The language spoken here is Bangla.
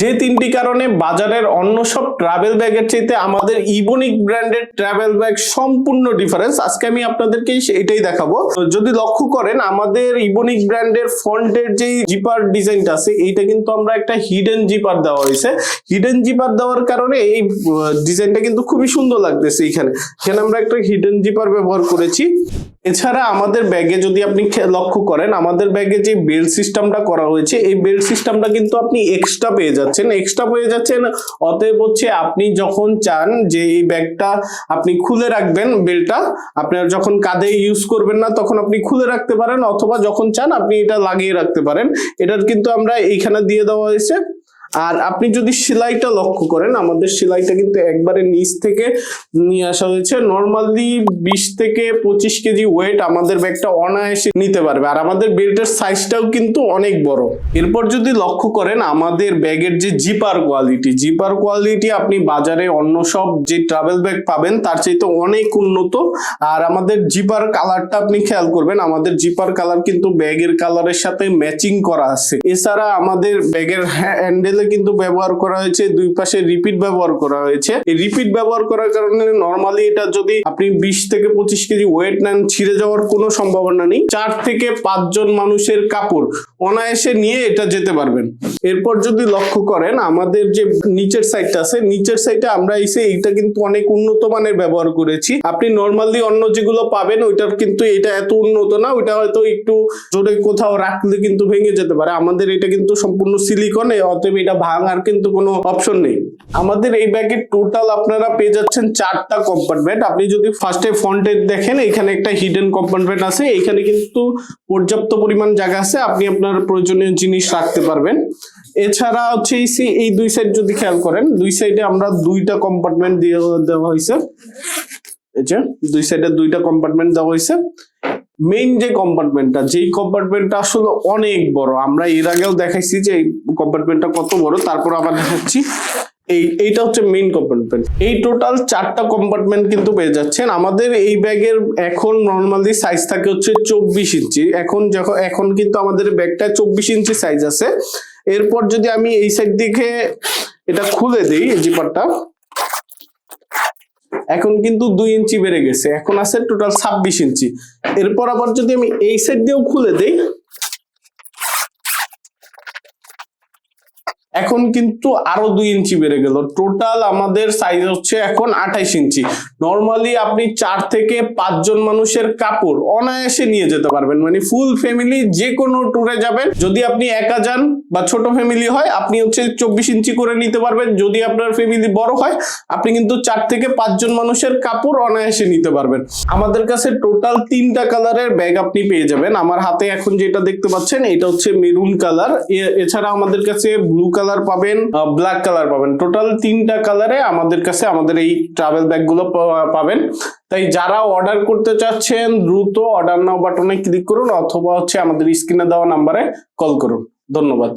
যে তিনটি কারণে বাজারের অন্য সব ট্রাভেল ব্যাগের চাইতে আমাদের ইবনিক ব্র্যান্ডের ট্রাভেল ব্যাগ সম্পূর্ণ ডিফারেন্স আজকে আমি আপনাদেরকে এটাই দেখাবো। যদি লক্ষ্য করেন, আমাদের ইবনিক ব্র্যান্ডের ফন্টের যে জিপার ডিজাইনটা আছে, এইটা কিন্তু আমরা একটা হিডেন জিপার দেওয়া হয়েছে। হিডেন জিপার দেওয়ার কারণে এই ডিজাইনটা কিন্তু খুবই সুন্দর লাগতেছে এখানে। এখানে আমরা একটা হিডেন জিপার ব্যবহার করেছি। এছাড়া আমাদের ব্যাগে যদি আপনি লক্ষ্য করেন, আমাদের ব্যাগে যে বেল্ট সিস্টেমটা করা হয়েছে, এই বেল্ট সিস্টেমটা কিন্তু আপনি এক্সট্রা পেয়ে যাচ্ছেন। এক্সট্রা পেয়ে যাচ্ছেন অতএব হচ্ছে আপনি যখন চান যে এই ব্যাগটা আপনি খুলে রাখবেন বেল্টটা আপনার যখন কাঁধে ইউজ করবেন না, তখন আপনি খুলে রাখতে পারেন, অথবা যখন চান আপনি এটা লাগিয়ে রাখতে পারেন। এটার কিন্তু আমরা এইখানে দিয়ে দেওয়া হয়েছে। আর আপনি যদি সেলাইটা লক্ষ্য করেন, আমাদের সেলাইটা কিন্তু একবারে নিচ থেকে নিয়ে আসা হয়েছে। নর্মালি বিশ থেকে পঁচিশ কেজি ওয়েট আমাদের ব্যাগটা অনায়াসে নিতে পারবে। আর আমাদের বেল্টের সাইজটাও কিন্তু অনেক বড়। এরপর যদি লক্ষ্য করেন, আমাদের ব্যাগের যে জিপার কোয়ালিটি জিপার কোয়ালিটি আপনি বাজারে অন্য সব যে ট্রাভেল ব্যাগ পাবেন, তার চাইতে অনেক উন্নত। আর আমাদের জিপার কালারটা আপনি খেয়াল করবেন, আমাদের জিপার কালার কিন্তু ব্যাগের কালারের সাথে ম্যাচিং করা আছে। এছাড়া আমাদের ব্যাগের হ্যান্ডেলে কিন্তু ব্যবহার করা হয়েছে, দুই পাশে রিপিট ব্যবহার করা হয়েছে। এই রিপিট ব্যবহার করার কারণে নর্মালি এটা যদি আপনি বিশ থেকে পঁচিশ কেজি ওয়েট নেন, ছিঁড়ে যাওয়ার কোনো সম্ভাবনা নেই। চার থেকে পাঁচজন মানুষের কাপড় অনায়াসে নিয়ে এটা যেতে পারবেন। এরপর যদি লক্ষ্য করেন, আমাদের যে নিচের সাইডটা আছে, নিচের সাইডে আমরা এসে এইটা কিন্তু অনেক উন্নত মানের ব্যবহার করেছি। আপনি নর্মালি অন্য যেগুলো পাবেন, ওইটার কিন্তু এটা এত উন্নত না, ওইটা হয়তো একটু জোরে কোথাও রাখলে কিন্তু ভেঙে যেতে পারে। আমাদের এটা কিন্তু সম্পূর্ণ সিলিকন অতএব এটা ভাঙার কিন্তু কোনো অপশন নেই। আমাদের এই ব্যাগের টোটাল আপনারা পেয়ে যাচ্ছেন চারটা কম্পার্টমেন্ট আপনি যদি ফার্স্টে ফ্রন্টে দেখেন, এখানে একটা হিডেন কম্পার্টমেন্ট আছে। এখানে কিন্তু পর্যাপ্ত পরিমাণ জায়গা আছে। আপনি আপনার প্রয়োজনীয় জিনিস রাখতে পারবেন। এছাড়া হচ্ছে এই এই দুই সাইড যদি খেয়াল করেন, দুই সাইডে আমরা দুইটা কম্পার্টমেন্ট দিয়ে দেওয়া হয়েছে। এই যে, দুই সাইডে দুইটা কম্পার্টমেন্ট দেওয়া হয়েছে। মেইন যে কম্পার্টমেন্টটা যেই কম্পার্টমেন্টটা আসলে অনেক বড়। আমরা এর আগেও দেখাইছি যে এই কম্পার্টমেন্টটা কত বড়, তারপর আবার দেখাচ্ছি। এই, এইটা হচ্ছে মেইন কম্পার্টমেন্ট এই টোটাল চারটা কম্পার্টমেন্ট কিন্তু পেয়ে যাচ্ছেন। আমাদের এই ব্যাগের এখন নর্মালি সাইজ থাকে হচ্ছে চব্বিশ ইঞ্চি। এখন যখন এখন কিন্তু আমাদের ব্যাগটা চব্বিশ ইঞ্চি সাইজ আছে। এরপর যদি আমি এই সাইড দিকে এটা খুলে দিই জিপারটা এখন কিন্তু দুই ইঞ্চি বেড়ে গেছে। এখন আছে টোটাল ছাব্বিশ ইঞ্চি। এরপর আবার যদি আমি এই সাইড দিয়েও খুলে দেই এখন কিন্তু আরও দুই ইঞ্চি বেড়ে গেল। টোটাল আমাদের সাইজ হচ্ছে এখন আঠাইশ ইঞ্চি। নর্মালি আপনি চার থেকে পাঁচজন মানুষের কাপড় অনায়াসে নিয়ে যেতে পারবেন। মানে ফুল ফ্যামিলি যে কোনো ট্যুরে যাবেন। যদি আপনি একা যান বা ছোট ফ্যামিলি হয়, আপনি হচ্ছে চব্বিশ ইঞ্চি করে নিতে পারবেন। যদি আপনার ফ্যামিলি বড় হয়, আপনি কিন্তু চার থেকে পাঁচজন মানুষের কাপড় অনায়াসে নিতে পারবেন। আমাদের কাছে টোটাল তিনটা কালারের ব্যাগ আপনি পেয়ে যাবেন। আমার হাতে এখন যেটা দেখতে পাচ্ছেন, এটা হচ্ছে মেরুন কালার এছাড়া আমাদের কাছে ব্লু কালার পাবেন ব্ল্যাক কালার পাবেন। টোটাল তিনটা কালারে আমাদের কাছে, আমাদের এই ট্রাভেল ব্যাগগুলো পাবেন। তাই যারা অর্ডার করতে চাচ্ছেন, দ্রুত অর্ডার নাও বাটনে ক্লিক করুন, অথবা হচ্ছে আমাদের স্ক্রিনে দেওয়া নাম্বারে কল করুন। ধন্যবাদ।